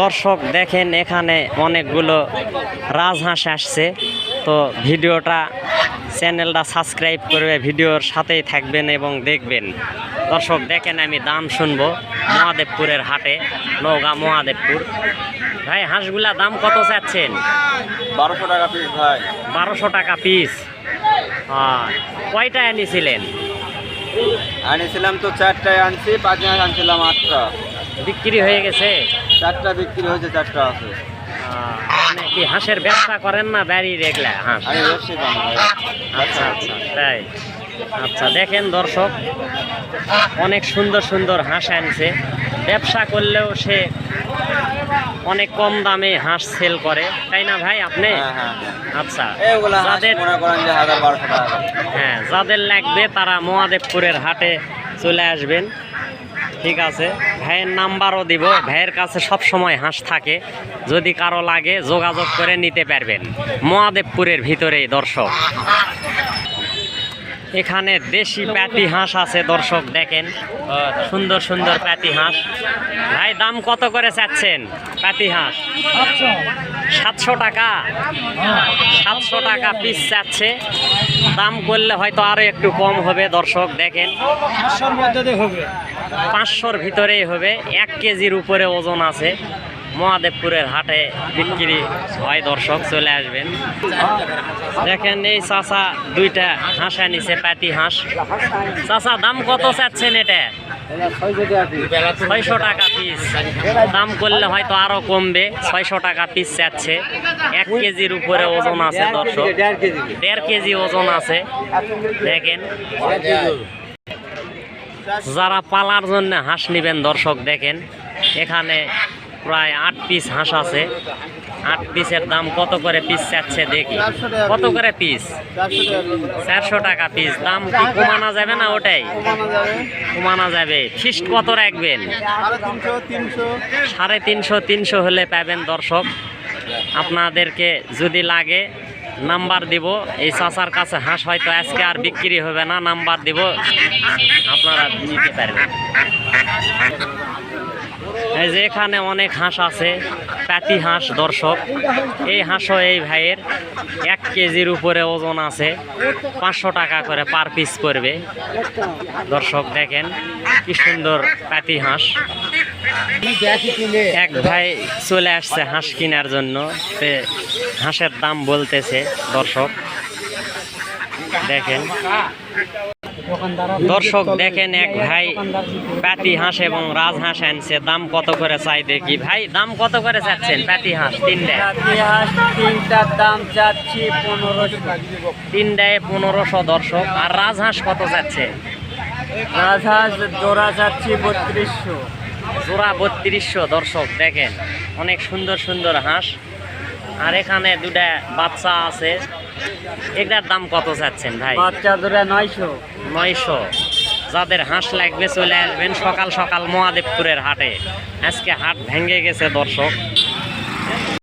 দর্শক দেখেন এখানে অনেকগুলো রাজহাঁস আসছে। তো ভিডিওটা চ্যানেলটা সাবস্ক্রাইব করবে ভিডিওর সাথেই থাকবেন এবং দেখবেন। দর্শক দেখেন আমি দাম শুনব মহাদেবপুরের হাটে নৌগা মহাদেবপুর। ভাই হাঁসগুলা দাম কত চাচ্ছেন? বারোশো টাকা পিস ভাই। বারোশো টাকা পিস কয়টা এনেছিলেন আনেছিলাম তো চারটায় আনছি পাঁচ আনছিলাম আটটা। বিক্রি হয়ে গেছে? চারটা বিক্রি হয়েছে চারটা আছে। মানে কি হাঁসের ব্যবসা করেন না বাড়ির এগুলা হাঁস? আমি ব্যবসায়ী আচ্ছা আচ্ছা তাই। আচ্ছা দেখেন দর্শক অনেক সুন্দর সুন্দর হাঁস আনছে। ব্যবসা করলেও সে অনেক কম দামে হাঁস সেল করে। তাই না ভাই আপনি? হ্যাঁ হ্যাঁ আচ্ছা যাদের। হ্যাঁ যাদের লাগবে তারা মহাদেবপুরের হাটে চলে আসবেন। ঠিক আছে। ভাইয়ের নাম্বারও দিব। ভাইয়ের কাছে সব সময় হাঁস থাকে। যদি কারও লাগে, যোগাযোগ করে নিতে পারবেন। মহাদেবপুরের ভিতরেই দর্শক। এখানে দেশি প্যাতি হাঁস আছে দর্শক দেখেন। সুন্দর সুন্দর প্যাতি হাঁস। ভাই দাম কত করে চাচ্ছেন প্যাতি হাঁস? সাতশো টাকা। সাতশো টাকা পিস চাচ্ছে। দাম করলে হয়তো আরও একটু কম হবে দর্শক দেখেন। পাঁচশোর ভিতরেই হবে। এক কেজির উপরে ওজন আছে। মহাদেবপুরের হাটে বিক্রি হয়, দর্শক চলে আসবেন। দেখেন, এই চাষা দুইটা হাঁস আনিছে প্যাটি হাঁস। চাষা, দাম কত চাচ্ছেন এটা? ছয়শো টাকা পিস দাম করলে হয়তো আরও কমবে, ছয়শো টাকা পিস চাচ্ছে। এক কেজির উপরে ওজন আছে, দর্শক। দেড় কেজি ওজন আছে। দেখেন। যারা পালার জন্য হাঁস নেবেন, দর্শক, দেখেন। এখানে প্রায় আট পিস হাঁস আছে। আট পিসের দাম কত করে পিস চাচ্ছে দেখি। কত করে পিস চারশো টাকা পিস দাম কি কমানো যাবে না ওটাই? কমানো যাবে। ফিস্ট কত রাখবেন? সাড়ে তিনশো তিনশো হলে পাবেন দর্শক। আপনাদেরকে যদি লাগে, নাম্বার দিব। এই চাচার কাছে হাঁস হয়তো আজকে আর বিক্রি হবে না, নাম্বার দিব। আপনারা নিতে পারবেন। যে এখানে অনেক হাঁস আছে, প্যাটি হাঁস দর্শক। এই হাঁসও এই ভাইয়ের এক কেজির উপরে ওজন আছে, পাঁচশো টাকা করে পার পিস করবে। দর্শক দেখেন কি সুন্দর প্যাটি হাঁস। এক ভাই চলে আসছে হাঁস কেনার জন্য। হাঁসের দাম বলতেছে, দর্শক। দেখেন। দর্শক দেখেন এক ভাই প্যাটি হাঁস এবং রাজহাঁস আনছে। দাম কত করে চাই দেখি। ভাই দাম কত করে চাচ্ছেন প্যাটি হাঁস? তিনটে তিনটার দাম চাচ্ছি পনেরোশো। তিনটায় পনেরোশো দর্শক। আর রাজহাঁস কত চাচ্ছে? রাজহাঁস জোড়া চাচ্ছি বত্রিশশো। জোড়া বত্রিশশো দর্শক দেখেন। অনেক সুন্দর সুন্দর হাঁস। আর এখানে দুটা বাচ্চা আছে। এটার দাম কত চাচ্ছেন ভাই? বাচ্চা দুটা নয়শো। নয়শো। যাদের হাঁস লাগবে চলে আসবেন সকাল সকাল মহাদেবপুরের হাটে। আজকে হাট ভেঙে গেছে দর্শক।